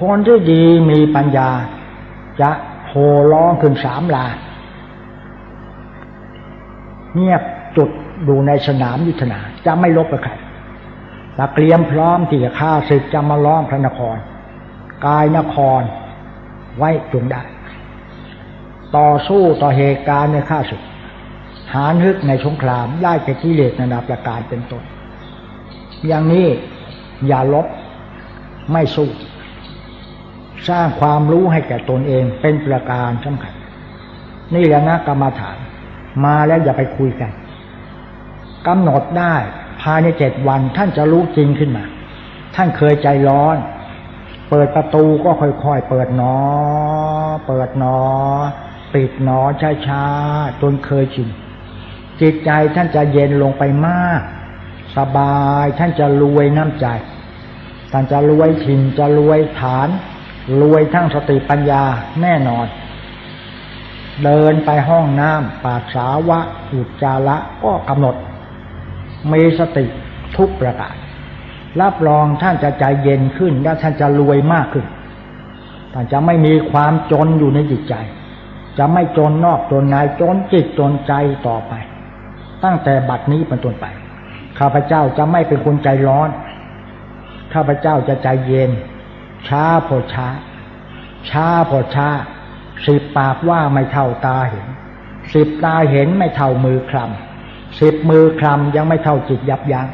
คนที่ดีมีปัญญา จะโห่ร้องขึ้นสามลา เงียบจุดดูในสนามยุทธนา จะไม่ลบกับใครตะเตรียมพร้อมที่จะฆ่าศึกจะมาล้อมพระนคร กายนครไว้จงได้ ต่อสู้ต่อเหตุการณ์ในข้าศึก หานฮึกในสงครามได้แก่กิเลสนานาประการเป็นต้นอย่างนี้อย่าลบไม่สู้ สร้างความรู้ให้แก่ตนเองเป็นประการสำคัญ นี่แหละนะกรรมฐาน มาแล้วอย่าไปคุยกันกำหนดได้ภายในเจ็ดวันท่านจะรู้จริงขึ้นมา ท่านเคยใจร้อน เปิดประตูก็ค่อยๆ เปิดหนอ เปิดหนอ ปิดหนอช้าๆจนเคยชินจิตใจท่านจะเย็นลงไปมาก สบายท่านจะรวยน้ำใจ ท่านจะรวยถิ่นจะรวยฐาน รวยทั้งสติปัญญาแน่นอน เดินไปห้องน้ำปาสาวะอุจจาระก็กำหนด มีสติทุกประการรับรองท่านจะใจเย็นขึ้น และท่านจะรวยมากขึ้นท่านจะไม่มีความจนอยู่ในจิตใจ จะไม่จนนอกจนในจนจิตจนใจต่อไป ตั้งแต่บัดนี้เป็นต้นไป ข้าพเจ้าจะไม่เป็นคนใจร้อน ข้าพเจ้าจะใจเย็น ช้าพอช้า ช้าพอช้า สิบปากว่าไม่เท่าตาเห็น สิบตาเห็นไม่เท่ามือคลำสิบมือคลำยังไม่เท่าจิตยับยัง้ง